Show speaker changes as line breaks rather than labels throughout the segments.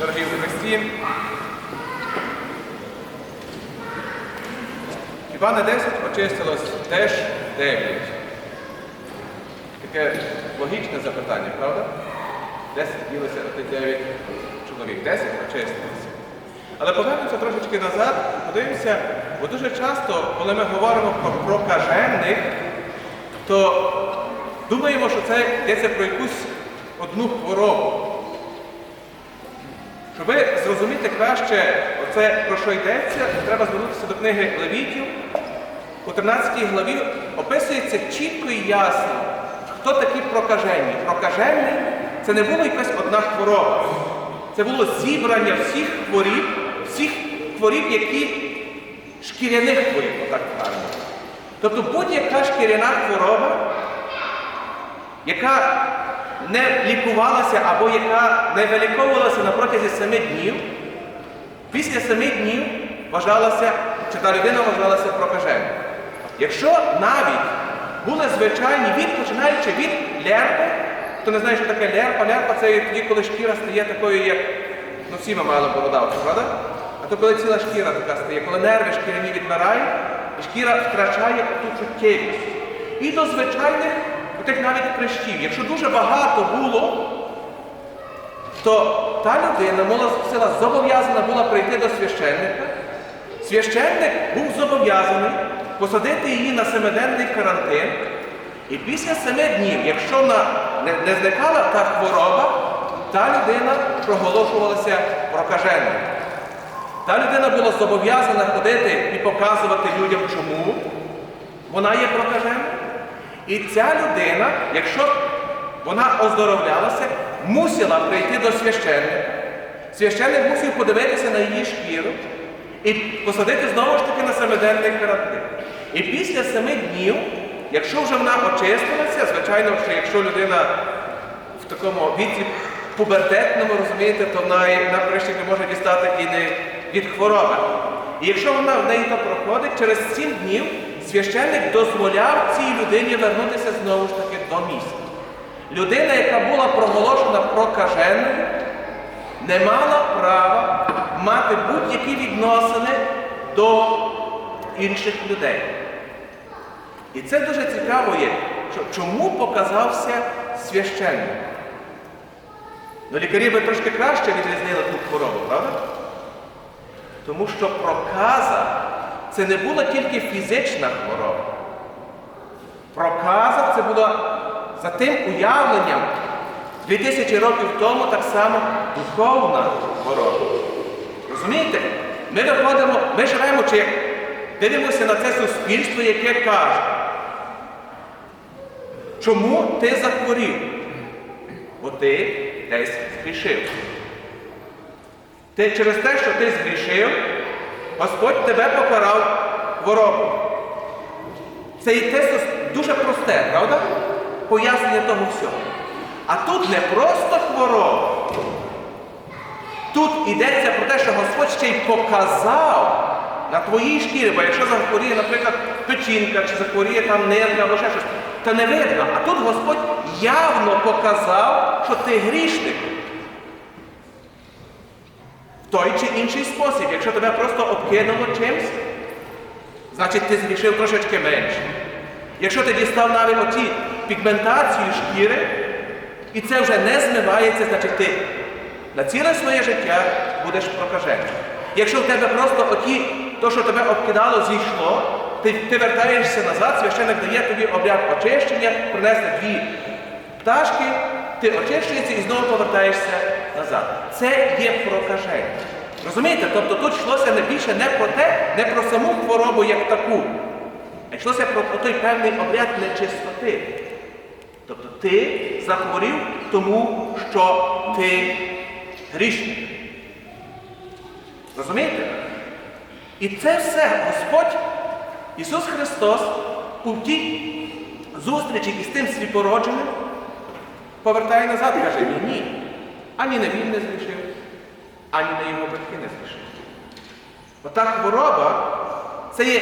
Дорогі в хіба не 10 очистилось теж 9? Таке логічне запитання, правда? 10 ділися на 9 чоловік, 10 очистилося. Але повернемося трошечки назад і подивимося, бо дуже часто, коли ми говоримо про прокажених, то думаємо, що це йдеться про якусь одну хворобу. Щоб зрозуміти краще, оце про що йдеться, треба звернутися до книги Левітів. У 13 главі описується чітко і ясно, хто такі прокажені. Прокажені це не була якась одна хвороба. Це було зібрання всіх хворіб, всіх хворіб, які шкіряних хворіб, отак кажемо. Тобто будь-яка шкіряна хвороба, яка не лікувалася або яка не виліковувалася на протязі семи днів, після семи днів вважалася, чи та людина вважалася прокаженою. Якщо навіть були звичайні від, починаючи від лерпи, хто не знає, що таке лерпа, лерпа це тоді, коли шкіра стає такою, як ну всі ми мали бородавку, правда? А то коли ціла шкіра така стає, коли нерви шкіряні відмирають, і шкіра втрачає ту чуттєвість. І до звичайних, тих навіть прищів. Якщо дуже багато було, то та людина сила зобов'язана була прийти до священника. Священник був зобов'язаний посадити її на семиденний карантин. І після семи днів, якщо вона не зникала та хвороба, та людина проголошувалася прокаженою. Та людина була зобов'язана ходити і показувати людям, чому вона є прокаженою. І ця людина, якщо вона оздоровлялася, мусила прийти до священника. Священник мусив подивитися на її шкіру і посадити знову ж таки на семиденний карантин. І після семи днів, якщо вже вона очистилася, звичайно, що якщо людина в такому віці пубертетному, розумієте, то вона на не може дістати і не від хвороби. І якщо вона в неї то проходить, через сім днів священник дозволяв цій людині вернутися знову ж таки до місця. Людина, яка була проголошена прокаженою, не мала права мати будь-які відносини до інших людей. І це дуже цікаво є, чому показався священник? Ну, лікарі би трошки краще відрізнили ту хворобу, правда? Тому що проказа це не була тільки фізична хвороба. Проказа це була за тим уявленням 2000 років тому так само духовна хвороба. Розумієте? Ми виходимо, ми живемо чи дивимося на це суспільство, яке каже, чому ти захворів? Бо ти десь згрішив. Ти через те, що ти згрішив, Господь тебе покарав хворобу. Це і те дуже просте, правда? Пояснення того всього. А тут не просто хвороба. Тут йдеться про те, що Господь ще й показав на твоїй шкірі, бо якщо захворіє, наприклад, печінка, чи захворіє там нервна або ще щось, то не видно. А тут Господь явно показав, що ти грішник. Той чи інший спосіб, якщо тебе просто обкинуло чимсь, значить ти згрішив трошечки менше. Якщо ти дістав навіть оці пігментацію шкіри, і це вже не змивається, значить ти на ціле своє життя будеш прокажений. Якщо в тебе просто оті, то, що тебе обкидало, зійшло, ти, ти вертаєшся назад, священник дає тобі обряд очищення, принесли дві пташки, ти очищуєшся і знову повертаєшся назад. Це є прокаження. Розумієте? Тобто тут йшлося більше не про те, не про саму хворобу як таку, а йшлося про, про той певний обряд нечистоти. Тобто ти захворів тому, що ти грішник. Розумієте? І це все Господь, Ісус Христос, у тій зустрічі із тим свіпородженим повертає назад і каже, ні, ні. Ані не він не згрішив, ані на його батьки не згрішив. Ота хвороба це є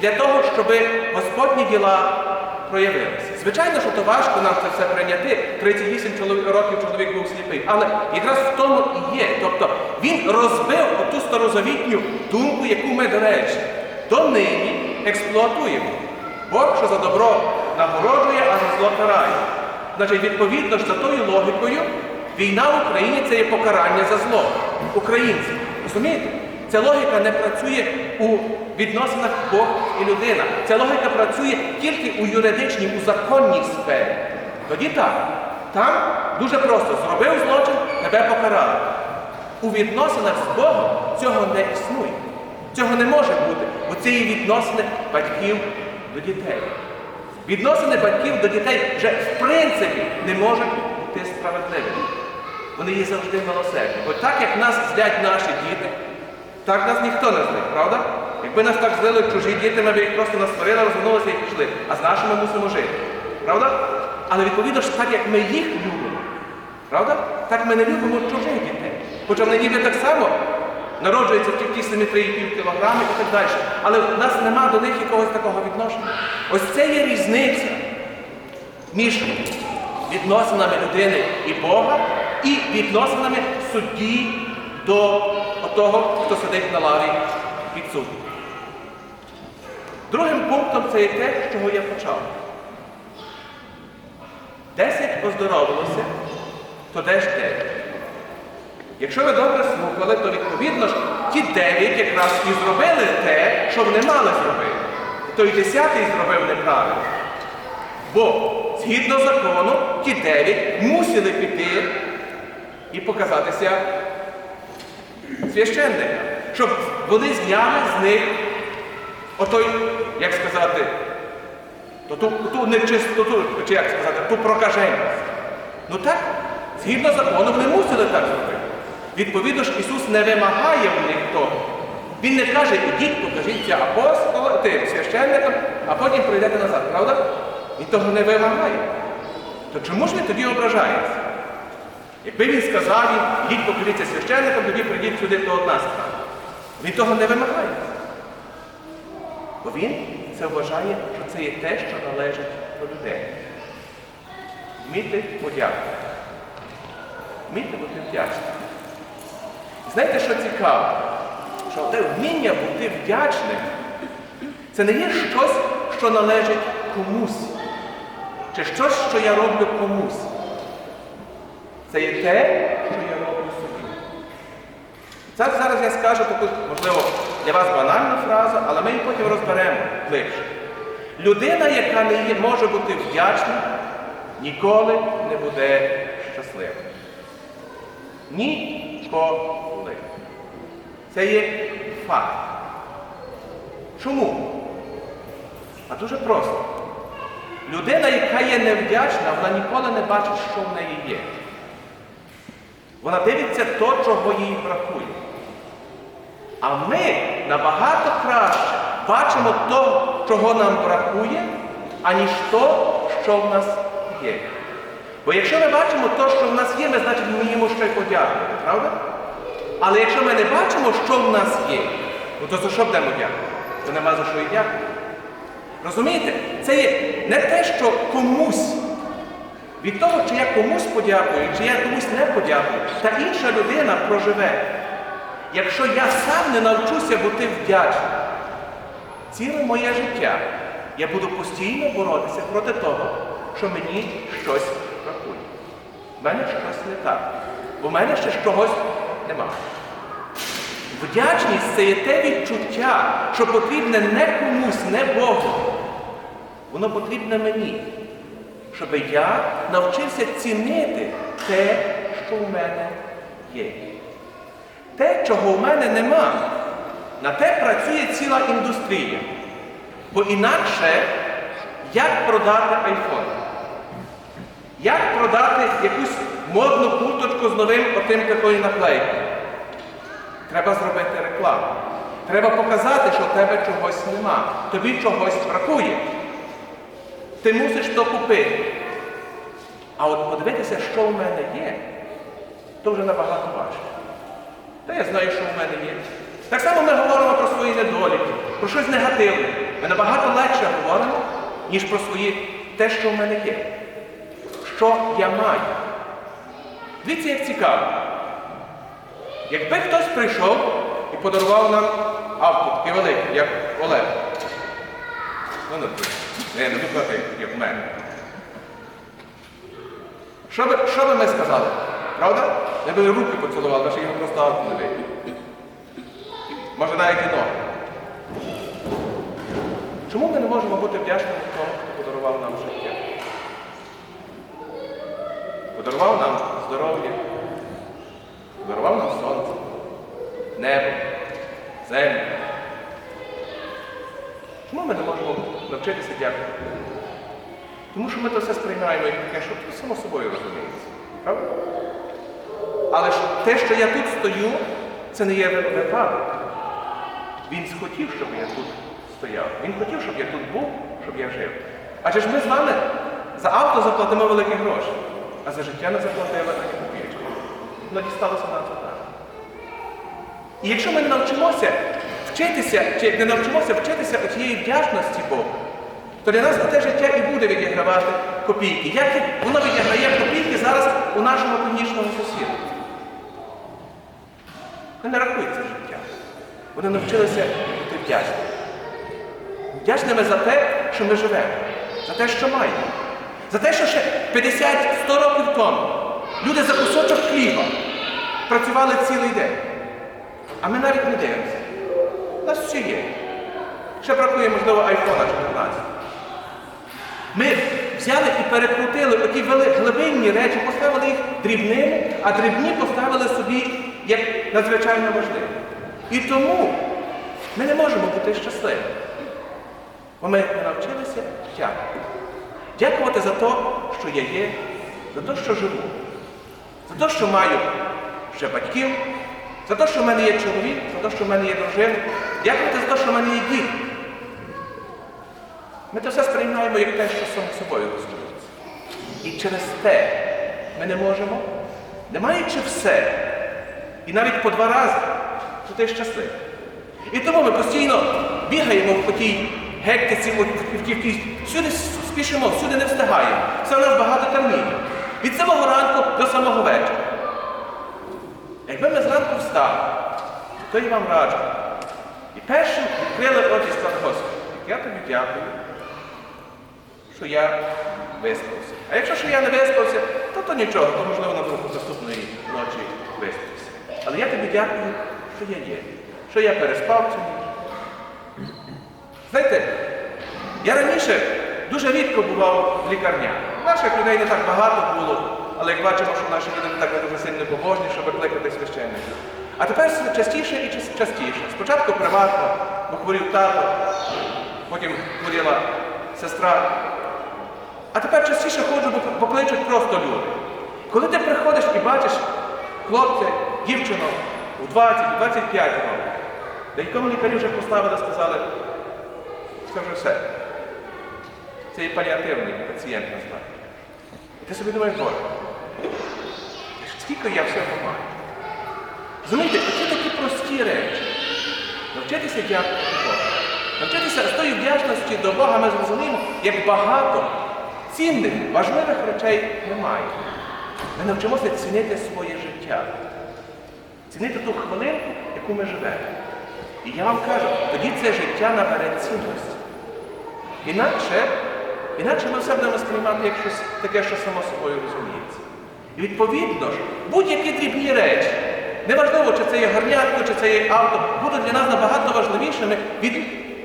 для того, щоб Господні діла проявилися. Звичайно, що то важко нам це все прийняти. 38 років чоловік був сліпий. Але якраз в тому і є. Тобто він розбив оту старозавітню думку, яку ми, до речі, донині експлуатуємо. Бог, що за добро нагороджує, а за зло карає. Значить, відповідно ж за тою логікою, війна в Україні це є покарання за зло українців. Розумієте? Ця логіка не працює у відносинах Бог і людина. Ця логіка працює тільки у юридичній, у законній сфері. Тоді так. Там дуже просто зробив злочин, тебе покарали. У відносинах з Богом цього не існує. Цього не може бути, бо це є відносини батьків до дітей. Відносини батьків до дітей вже в принципі не можуть бути справедливими. Вони є завжди милосердні. Бо так як нас злять наші діти, так нас ніхто не злить, правда? Якби нас так злили чужі діти, ми б їх просто насварили, розвернулися і пішли. А з нашими мусимо жити. Правда? Але відповідно ж так, як ми їх любимо, правда? Так ми не любимо чужих дітей. Хоча вони ніби так само народжуються в самі 3,5 кілограми і так далі. Але в нас нема до них якогось такого відношення. Ось це є різниця між відносинами людини і Бога і відносинами судді до того, хто сидить на лаві підсудних. Другим пунктом це є те, з чого я почав. Десять оздоровилося, то де ж дев'ять? Якщо ви добре слухали, то відповідно ж ті дев'ять якраз і зробили те, що вони мали зробити. Той десятий зробив неправильно. Бо згідно закону, ті дев'ять мусили піти і показатися священникам, щоб вони зняли з них отой, як сказати, то ту, ту нечистоту, чи як сказати, ту прокаженість. Ну так, згідно закону, вони мусили так зробити. Відповідно ж, Ісус не вимагає в них того. Він не каже, ідіть, покажіться апостолам, тим священникам, а потім прийдете назад, правда? Він того не вимагає. То чому ж він тоді ображається? Якби він сказав ідіть покажіться священникам, тоді прийдіть сюди, одна справа. Він того не вимагає. Бо він це вважає, що це є те, що належить до людей. Вміти подякувати. Вміти бути вдячним. Знаєте, що цікаво? Що те вміння бути вдячним це не є щось, що належить комусь, чи щось, що я роблю комусь. Це є те, що я роблю собі. Це зараз я скажу таку, можливо, для вас банальну фразу, але ми її потім розберемо глибше. Людина, яка не є, може бути вдячна, ніколи не буде щаслива. Ніколи. Це є факт. Чому? А дуже просто. Людина, яка є невдячна, вона ніколи не бачить, що в неї є. Вона дивиться то, чого їй бракує. А ми набагато краще бачимо то, чого нам бракує, аніж то, що в нас є. Бо якщо ми бачимо то, що в нас є, ми значить вміємо ще й подякувати, правда? Але якщо ми не бачимо, що в нас є, ну то за що будемо дякувати? То нема за що і дякувати. Розумієте? Це є не те, що комусь. Від того, чи я комусь подякую, чи я комусь не подякую, та інша людина проживе. Якщо я сам не навчуся бути вдячним, ціле моє життя я буду постійно боротися проти того, що мені щось бракує. В мене щось не так. В мене ще чогось немає. Вдячність це є те відчуття, що потрібне не комусь, не Богу. Воно потрібне мені, щоб я навчився цінити те, що в мене є. Те, чого в мене нема, на те працює ціла індустрія. Бо інакше, як продати айфон? Як продати якусь модну курточку з новим отим такою наклейкою? Треба зробити рекламу. Треба показати, що в тебе чогось нема. Тобі чогось бракує. Ти мусиш то купити. А от подивитися, що в мене є, то вже набагато важче. Та я знаю, що в мене є. Так само ми говоримо про свої недоліки, про щось негативне. Ми набагато легше говоримо, ніж про свої те, що в мене є. Що я маю. Дивіться, як цікаво. Якби хтось прийшов і подарував нам авто, таке велике, як Олег. Ну, не. Не, не буде, як в мене. Що би, що би ми сказали? Правда? Я би руки поцілували, бо що його просто авто не вийде. Може навіть і ноги. Чому ми не можемо бути вдячними тому, хто подарував нам життя? Подарував нам здоров'я, подарував нам сонце, небо, землю. Чому ми не можемо навчитися дякувати? Тому що ми то все сприймаємо як таке, що це само собою розуміється. Правда? Але ж те, що я тут стою, це не є випадок. Він схотів, щоб я тут стояв. Він хотів, щоб я тут був, щоб я жив. Адже ж ми з вами за авто заплатимо великі гроші, а за життя не заплатили ані копійки. Воно дісталося нам так. І якщо ми не навчимося вчитися, чи не навчимося вчитися цієї вдячності Богу, то для нас те життя і буде відігравати копійки. Як воно відіграє копійки зараз у нашому північному сусіду. Вони не рахують це життя. Вони навчилися бути вдячними. Вдячними за те, що ми живемо, за те, що маємо. За те, що ще 50-100 років тому люди за кусочок хліба працювали цілий день. А ми навіть не дивимося. У нас все є. Ще бракує, можливо, айфона 14. Ми взяли і перекрутили вели- глибинні речі, поставили їх дрібними, а дрібні поставили собі як надзвичайно важливі. І тому ми не можемо бути щасливі. Бо ми навчилися дякувати. Дякувати за те, що я є, за те, що живу, за те, що маю ще батьків, за те, що в мене є чоловік, за те, що в мене є дружина, дякувати за те, що в мене є діти. Ми це все сприймаємо як те, що само собою розуміється. І через те ми не можемо, не маючи все, і навіть по два рази, бути щасливі. І тому ми постійно бігаємо в тій от в тій- всюди спішимо, всюди не встигаємо. Все в нас багато термінів. Від самого ранку до самого вечора. Якби ми зранку встали, то я вам раджу. І першим відкрили очі Господи, я тобі дякую, що я виспався. А якщо що я не виспався, то то нічого, то можливо на наступної ночі виспався. Але я тобі дякую, що я є, що я переспав ніч. Знаєте, я раніше дуже рідко бував в лікарнях. Наших людей не так багато було, але як бачимо, що наші люди не так дуже сильно побожні, щоб викликати священника. А тепер частіше і частіше. Спочатку приватно, бо хворів тато, потім хворіла сестра. А тепер частіше ходжу, бо бо кличуть просто люди. Коли ти приходиш і бачиш хлопця, дівчину у 20-25 років, деякому лікарі вже поставили, сказали, це вже все. Це і паліативний пацієнт насправді. І ти собі думаєш, Боже, скільки я всього маю. Розумієте, це такі прості речі. Навчитися дякувати Богу. Навчитися з тої вдячності до Бога ми зрозуміємо, як багато цінних, важливих речей немає. Ми навчимося цінити своє життя, цінити ту хвилинку, яку ми живемо. І я вам кажу, тоді це життя набере цінності. Інакше, інакше ми все будемо сприймати як щось таке, що само собою розуміється. І відповідно ж, будь-які дрібні речі, неважливо, чи це є гарнятко, чи це є авто, будуть для нас набагато важливішими від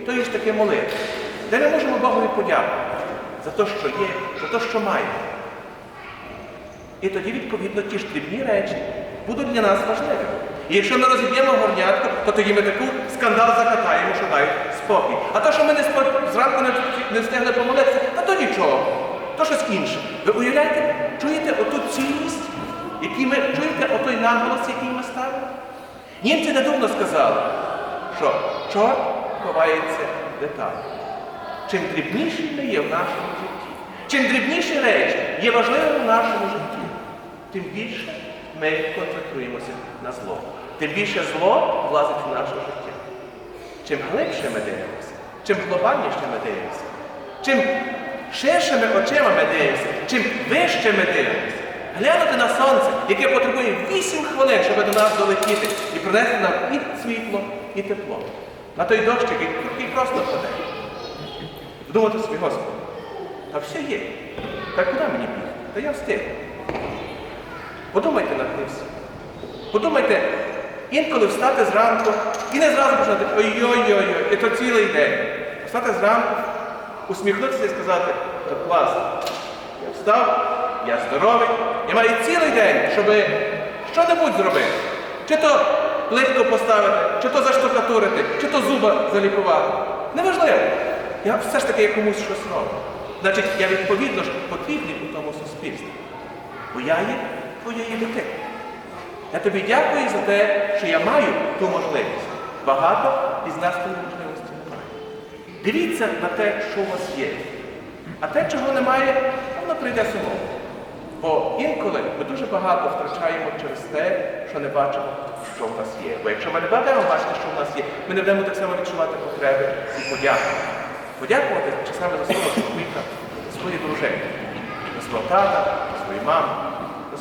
тої ж таки молитви, де ми можемо Богові подякувати за те, що є, за те, що маємо. І тоді, відповідно, ті ж дрібні речі будуть для нас важливими. І якщо ми розіб'ємо горнятку, то тоді ми таку скандал закатаємо, що дають спокій. А то, що ми не спо- зранку не, не встигли помолитися, та то нічого, то щось інше. Ви уявляєте, чуєте оту цінність, які ми чуєте отой наголос, який ми ставимо? Німці недавно сказали, що чорт ховається в. Чим дрібніші ми є в нашому житті, чим дрібніші речі є важливими в нашому житті, тим більше ми концентруємося на зло. Тим більше зло влазить в наше життя. Чим глибше ми дивимося, чим глобальніше ми дивимося, чим ширшими очима ми дивимося, чим вище ми дивимося. Глянути на сонце, яке потребує 8 хвилин, щоб до нас долетіти і принести нам і світло, і тепло. На той дощ, який, який просто впаде. Думати собі, Господи, та все є. Та куди мені бігти? Та я встиг. Подумайте над тим. Подумайте, інколи встати зранку і не зразу починати ой-ой-ой, і то цілий день. Встати зранку, усміхнутися і сказати, то класно. Я встав, я здоровий, я маю цілий день, щоб що-небудь зробити. Чи то плитку поставити, чи то заштукатурити, чи то зуба залікувати. Неважливо. Я все ж таки комусь щось роблю. Значить, я відповідно ж потрібний у тому суспільстві. Бо я є твоєю дитиною. Я тобі дякую за те, що я маю ту можливість. Багато із нас тої можливості немає. Дивіться на те, що у вас є. А те, чого немає, воно прийде само. Бо інколи ми дуже багато втрачаємо через те, що не бачимо, що в нас є. Бо якщо ми не будемо бачити, що в нас є, ми не будемо так само відчувати потреби і подякувати. Подякувати часами за свого чоловіка, за свої дружини, за свого тата, за свою маму,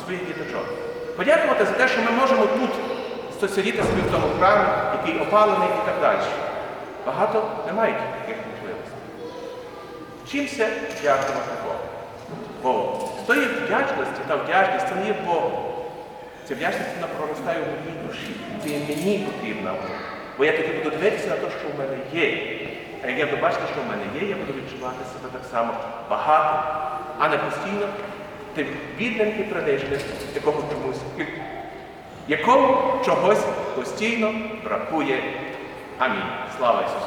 своїх діточок. Подякувати за те, що ми можемо тут сидіти собі в тому храмі, який опалений і так далі. Багато не мають таких можливостей. Вчимося дякувати Богу. Бо з тої вдячності та вдячність це не є Богу. Ця вдячність вона проростає в моїй душі. Це мені потрібна. Бо я тоді буду дивитися на те, що в мене є. А як я буду бачити, що в мене є, я буду відчувати себе так само багато, а не постійно тим бідним і приниженим, якому чомусь, якому чогось постійно бракує. Амінь. Слава Ісусу!